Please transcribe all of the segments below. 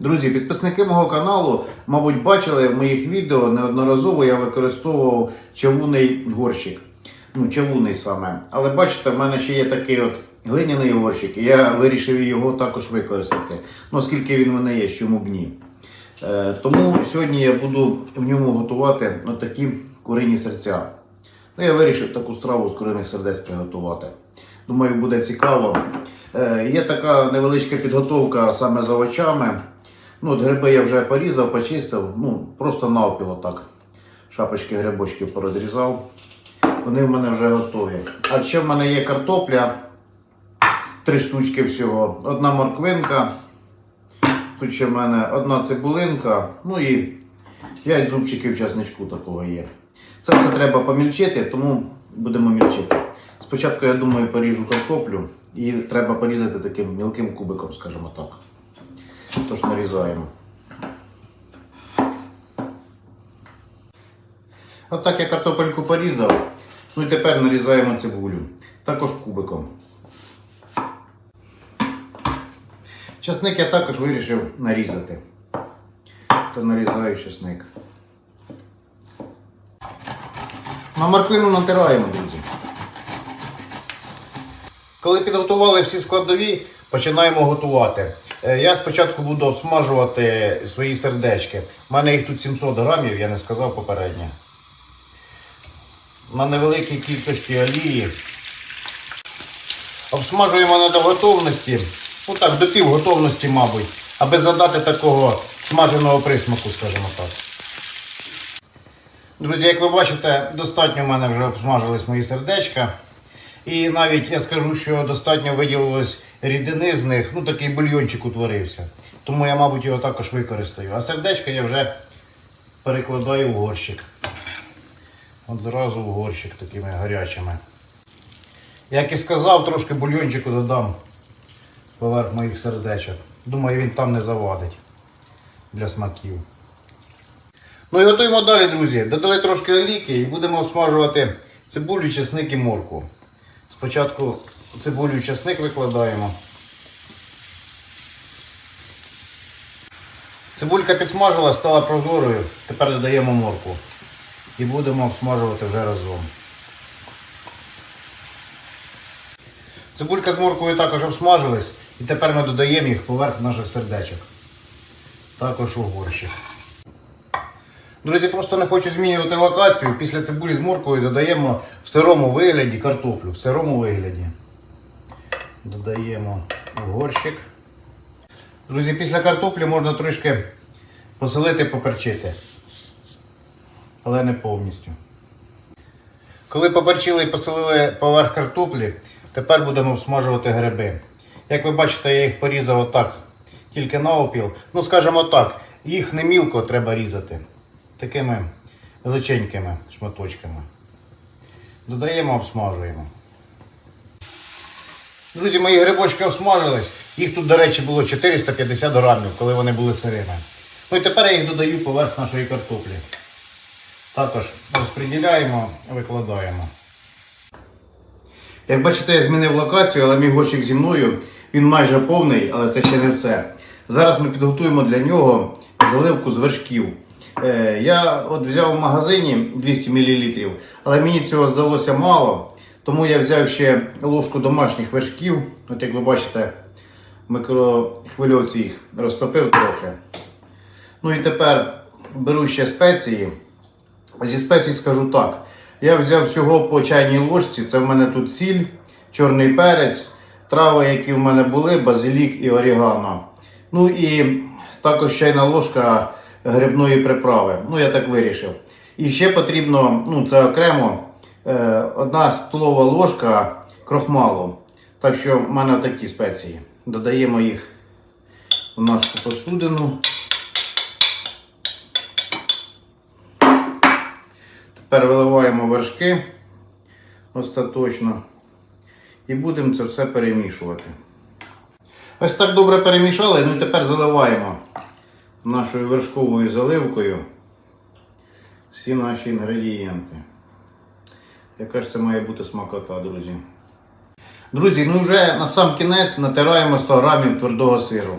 Друзі, підписники мого каналу, мабуть, бачили в моїх відео неодноразово я використовував чавунний горщик. Ну, чавунний саме. Але бачите, в мене ще є такий от глиняний горщик, і я вирішив його також використати. Ну, оскільки він в мене є, чому б ні. Е, тому сьогодні я буду в ньому готувати отакі курині серця. Ну, я вирішив таку страву з куриних сердець приготувати. Думаю, буде цікаво. Е, є така невеличка підготовка саме з овочами. Ну, от гриби я вже порізав, почистив, ну, просто навпіл так. Шапочки грибочків порозрізав. Вони в мене вже готові. А ще в мене є картопля. Три штучки всього. Одна морквинка. Тут ще в мене одна цибулинка. Ну і 5 зубчиків часничку такого є. Це все треба помільчити, тому будемо мільчити. Спочатку, я думаю, поріжу картоплю і треба порізати таким мілким кубиком, скажімо так. Тож нарізаємо. От так я картопельку порізав. Ну і тепер нарізаємо цибулю. Також кубиком. Часник я також вирішив нарізати. То нарізаю часник. На морквину натираємо, друзі. Коли підготували всі складові, починаємо готувати. Е, Я спочатку буду обсмажувати свої сердечки. У мене їх тут 700 грамів, я не сказав попередньо. На невеликій кількості олії. Обсмажуємо до готовності. Ну так, до пів готовності, мабуть, аби задати такого смаженого присмаку, скажімо так. Друзі, як ви бачите, достатньо в мене вже обсмажились мої сердечка. І навіть я скажу, що достатньо виділилось рідини з них, ну такий бульйончик утворився. Тому я, мабуть, його також використаю. А сердечко я вже перекладаю в горщик. От зразу в горщик такими гарячими. Як і сказав, трошки бульйончику додам поверх моїх сердечок. Думаю, він там не завадить для смаків. Ну і готуємо далі, друзі. Додали трошки олійки і будемо обсмажувати цибулю, чесник і морку. Спочатку цибулю і чесник викладаємо. Цибулька підсмажила, стала прозорою. Тепер додаємо морку. І будемо обсмажувати вже разом. Цибулька з моркою також обсмажились. І тепер ми додаємо їх поверх наших сердечок. Також у горщик. Друзі, просто не хочу змінювати локацію. Після цибулі з моркою додаємо в сирому вигляді картоплю. В сирому вигляді. Додаємо горщик. Друзі, після картоплі можна трішки посолити, поперчити. Але не повністю. Коли поперчили і посолили поверх картоплі, тепер будемо обсмажувати гриби. Як ви бачите, я їх порізав отак, тільки на опіл. Ну, скажімо так, їх не мілко треба різати. Такими величенькими шматочками. Додаємо, обсмажуємо. Друзі, мої грибочки обсмажились. Їх тут, до речі, було 450 грамів, коли вони були сирими. Ну і тепер я їх додаю поверх нашої картоплі. Також розподіляємо, викладаємо. Як бачите, я змінив локацію, але мій горщик зі мною. Він майже повний, але це ще не все. Зараз ми підготуємо для нього заливку з вершків. Е, Я от взяв в магазині 200 мл, але мені цього здалося мало. Тому я взяв ще ложку домашніх вершків. От як ви бачите, в микрохвильовці їх розтопив трохи. Ну і тепер беру ще спеції. Зі спецій скажу так. Я взяв всього по чайній ложці. Це в мене тут сіль, чорний перець, трави, які в мене були, базилік і орігано. Ну і також чайна ложка грибної приправи. Ну, я так вирішив. І ще потрібно, ну це окремо, е, одна столова ложка крохмалу. Так що в мене такі спеції. Додаємо їх в нашу посудину. Тепер виливаємо вершки. остаточно. І будемо це все перемішувати. Ось так добре перемішали, ну і тепер заливаємо нашою вершковою заливкою всі наші інгредієнти. Яка ж це має бути смакота, друзі? Друзі, ну вже на сам кінець натираємо 100 грамів твердого сиру.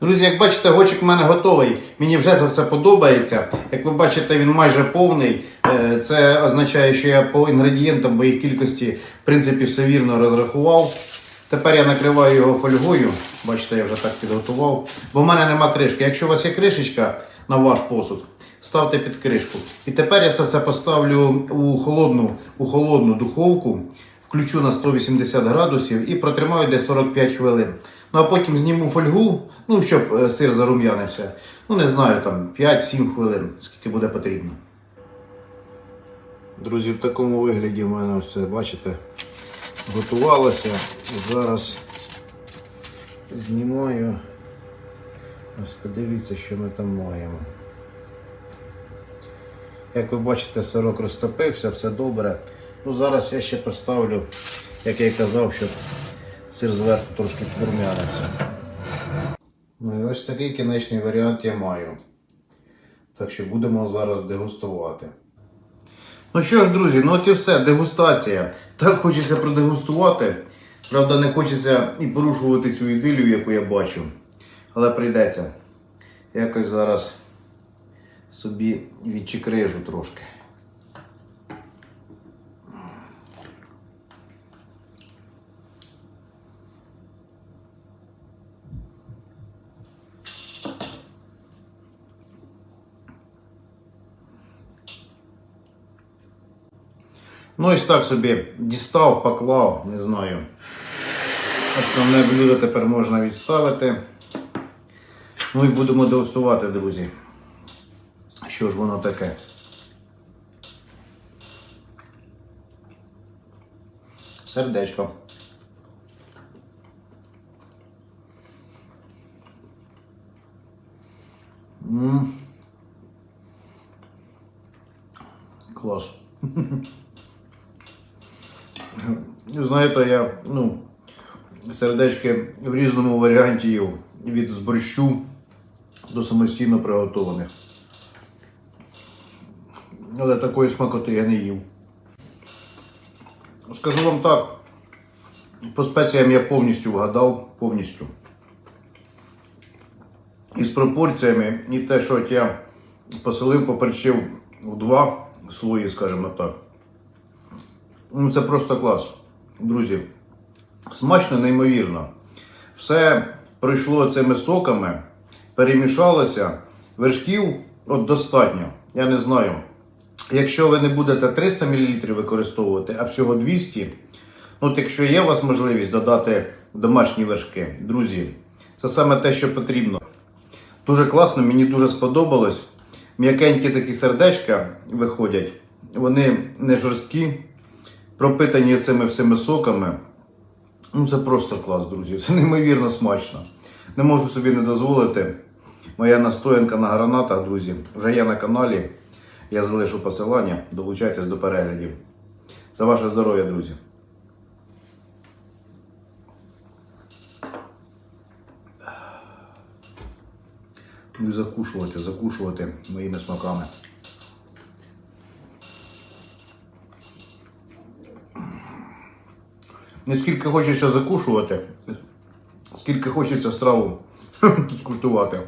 Друзі, як бачите, гочик в мене готовий. Мені вже це все подобається. Як ви бачите, він майже повний. Е, Це означає, що я по інгредієнтам, по їх кількості, в принципі, все вірно розрахував. Тепер я накриваю його фольгою. Бачите, я вже так підготував. Бо в мене нема кришки. Якщо у вас є кришечка на ваш посуд, ставте під кришку. І тепер я це все поставлю у холодну, у холодну духовку, включу на 180 градусів і протримаю десь 45 хвилин. Ну а потім зніму фольгу, ну щоб е, сир зарум'янився. Ну не знаю, там 5-7 хвилин, скільки буде потрібно. Друзі, в такому вигляді в мене все, бачите, готувалося. І зараз знімаю. Ось подивіться, що ми там маємо. Як ви бачите, сирок розтопився, все добре. Ну, зараз я ще поставлю, як я і казав, щоб сир зверху трошки підрум'янився. Ну і ось такий кінечний варіант я маю. Так що будемо зараз дегустувати. Ну що ж, друзі, ну от і все, дегустація. Так хочеться продегустувати. Правда, не хочеться і порушувати цю ідилію, яку я бачу. Але прийдеться. Якось зараз собі відчекрежу трошки. Ну, ось так собі дістав, поклав, не знаю. Основне блюдо тепер можна відставити. Ну і будемо дегустувати, друзі. Що ж воно таке? Сердечко. М. Клас. Знаєте, я ну, сердечки в різному варіанті їв. Від з борщу до самостійно приготованих. Але такої смакоти я не їв. Скажу вам так, по спеціям я повністю вгадав, повністю. І з пропорціями, і те, що от я поселив, поперчив у два слої, скажімо так. Ну, це просто клас. Друзі, смачно, неймовірно. Все пройшло цими соками, перемішалося. Вершків от достатньо. Я не знаю. Якщо ви не будете 300 мл використовувати, а всього 200, ну от якщо є у вас можливість додати домашні вершки, друзі, це саме те, що потрібно. Дуже класно, мені дуже сподобалось. М'якенькі такі сердечка виходять. Вони не жорсткі, пропитані цими всіми соками. Ну, це просто клас, друзі. Це неймовірно смачно. Не можу собі не дозволити. Моя настоянка на гранатах, друзі, вже є на каналі. Я залишу посилання. Долучайтесь до переглядів. За ваше здоров'я, друзі. Закушувати, закушувати моїми смаками. Не скільки хочеться закушувати, скільки хочеться страву скуштувати.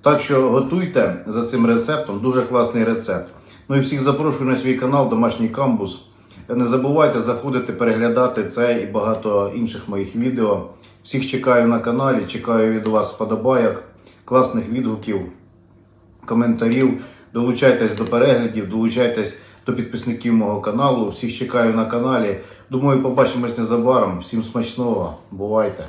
Так що готуйте за цим рецептом, дуже класний рецепт. Ну і всіх запрошую на свій канал Домашній Камбус. Не забувайте заходити, переглядати це і багато інших моїх відео. Всіх чекаю на каналі, чекаю від вас вподобайок, класних відгуків, коментарів. Долучайтесь до переглядів, долучайтесь до підписників мого каналу. Всіх чекаю на каналі. Думаю, побачимось незабаром. Всім смачного. Бувайте!